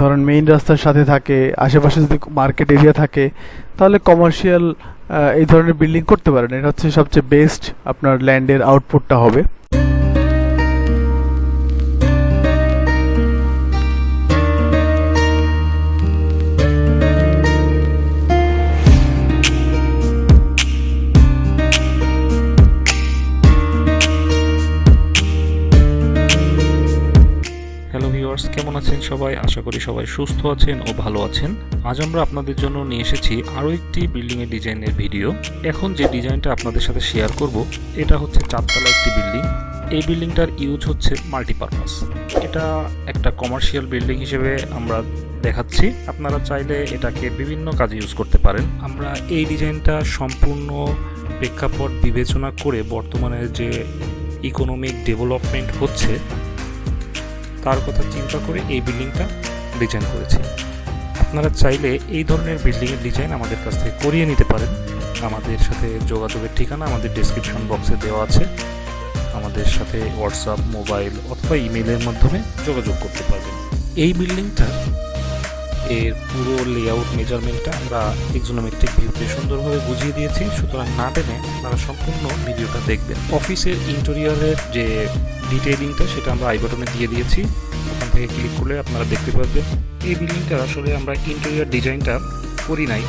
ধরেন মেইন রাস্তার সাথে থাকে, আশেপাশে যদি মার্কেট এরিয়া থাকে, তাহলে কমার্শিয়াল এই ধরনের বিল্ডিং করতে পারেন। এটা হচ্ছে সবচেয়ে বেস্ট আপনার ল্যান্ডের আউটপুটটা হবে। ভিউয়ার্স, কেমন আছেন সবাই? আশা করি সবাই সুস্থ আছেন ও ভালো আছেন। আজ আমরা আপনাদের জন্য নিয়ে এসেছি আরও একটি বিল্ডিং এর ডিজাইনের ভিডিও এখন যে ডিজাইনটা আপনাদের সাথে শেয়ার করব, এটা হচ্ছে চারতলা একটি বিল্ডিং এই বিল্ডিংটার ইউজ হচ্ছে মাল্টিপারপাস এটা একটা কমার্শিয়াল বিল্ডিং হিসেবে আমরা দেখাচ্ছি। আপনারা চাইলে এটাকে বিভিন্ন কাজে ইউজ করতে পারেন। আমরা এই ডিজাইনটা সম্পূর্ণ প্রেক্ষাপট বিবেচনা করে বর্তমানে যে ইকোনমিক ডেভেলপমেন্ট হচ্ছে তার কথা চিন্তা করে এই বিল্ডিংটা ডিজাইন করেছি। আপনারা চাইলে এই ধরনের বিল্ডিংয়ের ডিজাইন আমাদের কাছ থেকে করিয়ে নিতে পারেন। আমাদের সাথে যোগাযোগের ঠিকানা আমাদের ডিসক্রিপশন বক্সে দেওয়া আছে। আমাদের সাথে হোয়াটসঅ্যাপ মোবাইল অথবা ইমেলের মাধ্যমে যোগাযোগ করতে পারবেন। এই বিল্ডিংটা এর পুরো লেআউট মেজারমেন্টটা আমরা এক্সোনোমেট্রিক ভিউতে সুন্দরভাবে বুঝিয়ে দিয়েছি। সুতরাং না টেনে আপনারা সম্পূর্ণ ভিডিওটা দেখবেন। অফিসের ইন্টেরিয়ারের যে ডিটেইলিংটা সেটা আমরা আই বাটনে দিয়ে দিয়েছি। ওখান থেকে ক্লিক করলে আপনারা দেখতে পারবেন। এই বিল্ডিংটার আসলে আমরা ইন্টেরিয়ার ডিজাইনটা করি নাই।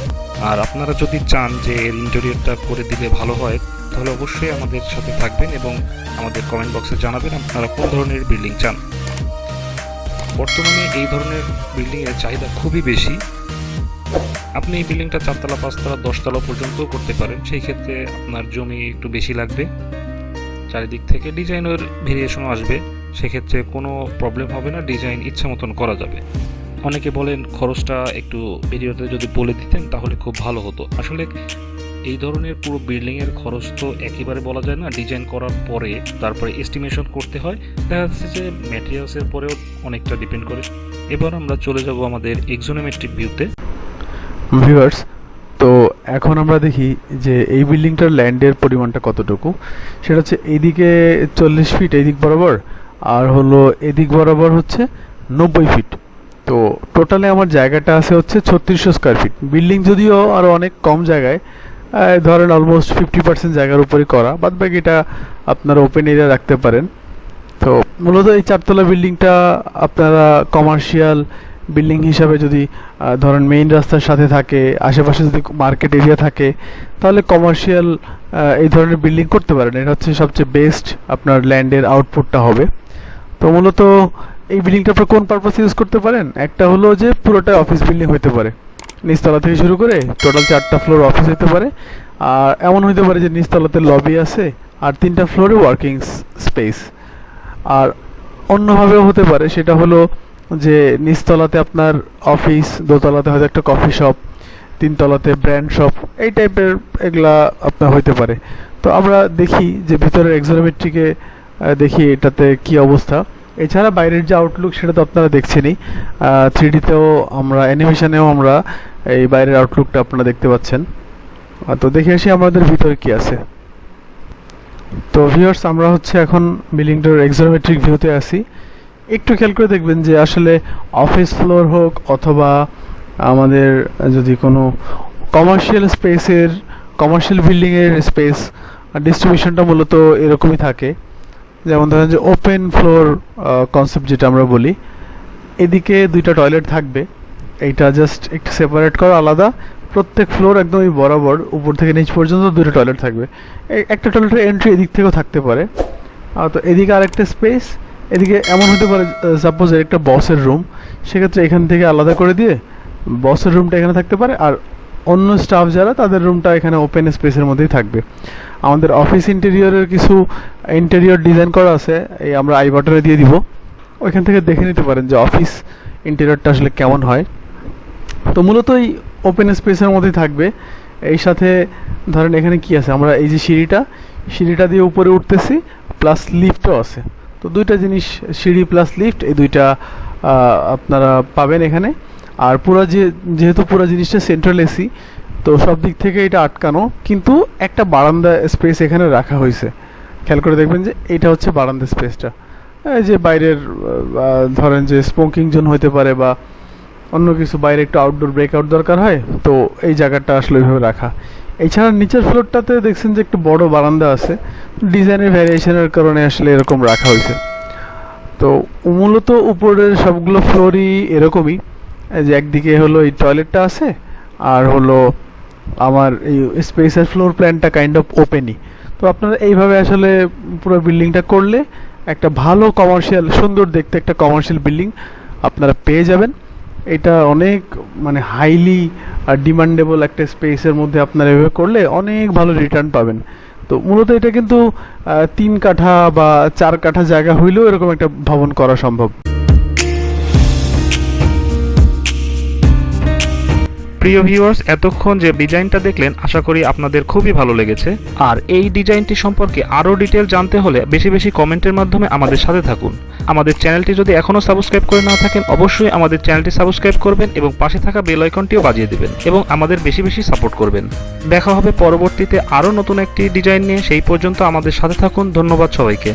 আর আপনারা যদি চান যে এর ইন্টেরিয়রটা করে দিলে ভালো হয়, তাহলে অবশ্যই আমাদের সাথে থাকবেন এবং আমাদের কমেন্ট বক্সে জানাবেন আপনারা কোন ধরনের বিল্ডিং চান। বর্তমানে এই ধরনের বিল্ডিংয়ের চাহিদা খুবই বেশি। আপনি এই বিল্ডিংটা চারতলা, পাঁচতলা, দশতলা পর্যন্ত করতে পারেন। সেই ক্ষেত্রে আপনার জমি একটু বেশি লাগবে। চারিদিক থেকে ডিজাইনের ভেরিয়েশন আসবে। সেক্ষেত্রে কোনো প্রবলেম হবে না ডিজাইন ইচ্ছা মতন করা যাবে। অনেকে বলেন খরচটা একটু ভিডিওতে যদি বলে দিতেন, তাহলে খুব ভালো হতো। আসলে এই ধরনের পুরো বিল্ডিংয়ের খরচ তো একেবারে বলা যায় না। ডিজাইন করার পরে তারপরে এস্টিমেশন করতে হয়। দেখা যাচ্ছে যে ম্যাটেরিয়ালসের পরেও অনেকটা ডিপেন্ড করে। এবার আমরা চলে যাব আমাদের এক্সোনোমেট্রিক ভিউতে ভিউয়ার্স তো এখন আমরা দেখি যে এই বিল্ডিংটার ল্যান্ডের পরিমাণটা কতটুকু। সেটা হচ্ছে এইদিকে চল্লিশ ফিট এই দিক বরাবর, আর হলো এদিক বরাবর হচ্ছে নব্বই ফিট তো টোটালে আমার জায়গাটা আছে হচ্ছে ছত্রিশশো স্কোয়ার ফিট বিল্ডিং যদিও আরও অনেক কম জায়গায় ধরেন অলমোস্ট ফিফটি পার্সেন্ট জায়গার উপরে করা বাদ বাকিটা আপনারা ওপেন এরিয়া রাখতে পারেন। তো মূলত এই চারতলা বিল্ডিংটা আপনারা কমার্শিয়াল বিল্ডিং হিসাবে যদি ধরেন মেইন রাস্তার সাথে থাকে, আশেপাশে যদি মার্কেট এরিয়া থাকে, তাহলে কমার্শিয়াল এই ধরনের বিল্ডিং করতে পারেন। এটা হচ্ছে সবচেয়ে বেস্ট আপনার ল্যান্ডের আউটপুটটা হবে। তো মূলত এই বিল্ডিংটা আপনার কোন পারপাস ইউজ করতে পারেন? একটা হলো যে পুরোটাই অফিস বিল্ডিং হতে পারে। নিচতলা থেকে শুরু করে টোটাল চারটা ফ্লোর অফিস হতে পারে। আর এমন হতে পারে যে নিচতলাতে লবি আছে আর তিনটা ফ্লোরে ওয়ার্কিং স্পেস আর অন্যভাবেও হতে পারে, সেটা হলো যে নিচতলাতে আপনার অফিস দোতলাতে হয়তো একটা কফি শপ তিনতলাতে ব্র্যান্ড শপ এই টাইপের এগুলা আপনার হইতে পারে। তো আমরা দেখি যে ভিতরের এক্সোনোমেট্রিকে দেখি এটাতে কি অবস্থা। এছাড়া বাইরের যে আউটলুক সেটা তো আপনারা দেখছেনই। থ্রি ডিতেও আমরা অ্যানিমেশনেও আমরা এই বাইরের আউটলুকটা আপনারা দেখতে পাচ্ছেন। তো দেখে আসি আমাদের ভিতরে কি আছে। তো ভিউয়ার্স আমরা হচ্ছে এখন বিল্ডিংটার এক্সোমেট্রিক ভিউতে আছি। একটু খেয়াল করে দেখবেন যে আসলে অফিস ফ্লোর হোক অথবা আমাদের যদি কোনো কমার্শিয়াল স্পেসের কমার্শিয়াল বিল্ডিংয়ের স্পেস ডিস্ট্রিবিউশনটা মূলত এরকমই থাকে। যেমন ধরেন যে ওপেন ফ্লোর কনসেপ্ট যেটা আমরা বলি, এদিকে দুইটা টয়লেট থাকবে। এইটা জাস্ট একটু সেপারেট করা, আলাদা। প্রত্যেক ফ্লোর একদমই বরাবর উপর থেকে নিচ পর্যন্ত দুটো টয়লেট থাকবে। একটা টয়লেটের এন্ট্রি এদিক থেকেও থাকতে পারে। আর তো এদিকে আরেকটা স্পেস এদিকে এমন হতে পারে সাপোজ একটা বসের রুম সেক্ষেত্রে এখান থেকে আলাদা করে দিয়ে বসের রুমটা এখানে থাকতে পারে। আর অন্য স্টাফ যারা, তাদের রুমটা এখানে ওপেন স্পেসের মধ্যেই থাকবে। আমাদের অফিস ইন্টেরিয়রের কিছু ইন্টেরিয়র ডিজাইন করা আছে, এই আমরা আই বাটনে দিয়ে দিব। ওইখান থেকে দেখে নিতে পারেন যে অফিস ইন্টেরিয়রটা আসলে কেমন হয়। তো মূলত এই ওপেন স্পেসের মধ্যেই থাকবে। এই সাথে ধরেন এখানে কি আছে? আমরা এই যে সিঁড়িটা সিঁড়িটা দিয়ে উপরে উঠতেছি প্লাস লিফটও আছে। তো দুইটা জিনিস, সিঁড়ি প্লাস লিফট এই দুইটা আপনারা পাবেন এখানে। আর পুরো যে, যেহেতু পুরো জিনিসটা সেন্ট্রাল এসি তো সব দিক থেকে এটা আটকানো, কিন্তু একটা বারান্দা স্পেস এখানে রাখা হয়েছে। খেয়াল করে দেখবেন যে এটা হচ্ছে বারান্দা স্পেসটা যে বাইরের ধরেন যে স্মোকিং জোন হতে পারে বা অন্য কিছু, বাইরে একটু আউটডোর ব্রেকআউট দরকার হয়, তো এই জায়গাটা আসলে ওইভাবে রাখা। এছাড়া নিচের ফ্লোরটাতে দেখছেন যে একটু বড় বারান্দা আছে। ডিজাইনের ভ্যারিয়েশনের কারণে আসলে এরকম রাখা হয়েছে। তো মূলত উপরের সবগুলো ফ্লোরই এরকমই। যে একদিকে হলো এই টয়লেটটা আছে, আর হলো আমার এই স্পেসের ফ্লোর প্ল্যানটা কাইন্ড অফ ওপেনই তো আপনারা এইভাবে আসলে পুরো বিল্ডিংটা করলে একটা ভালো কমার্শিয়াল সুন্দর দেখতে একটা কমার্শিয়াল বিল্ডিং আপনারা পেয়ে যাবেন। এটা অনেক মানে হাইলি ডিমান্ডেবল একটা স্পেসের মধ্যে আপনারা এভাবে করলে অনেক ভালো রিটার্ন পাবেন। তো মূলত এটা কিন্তু তিন কাঠা বা চার কাঠা জায়গা হইলেও এরকম একটা ভবন করা সম্ভব। প্রিয় ভিউয়ার্স এতক্ষণ যে ডিজাইনটা দেখলেন, আশা করি আপনাদের খুবই ভালো লেগেছে। আর এই ডিজাইনটি সম্পর্কে আরও ডিটেল জানতে হলে বেশি বেশি কমেন্টের মাধ্যমে আমাদের সাথে থাকুন। আমাদের চ্যানেলটি যদি এখনও সাবস্ক্রাইব করে না থাকেন, অবশ্যই আমাদের চ্যানেলটি সাবস্ক্রাইব করবেন এবং পাশে থাকা বেল আইকনটিও বাজিয়ে দেবেন এবং আমাদের বেশি বেশি সাপোর্ট করবেন। দেখা হবে পরবর্তীতে আরও নতুন একটি ডিজাইন নিয়ে, সেই পর্যন্ত আমাদের সাথে থাকুন, ধন্যবাদ সবাইকে।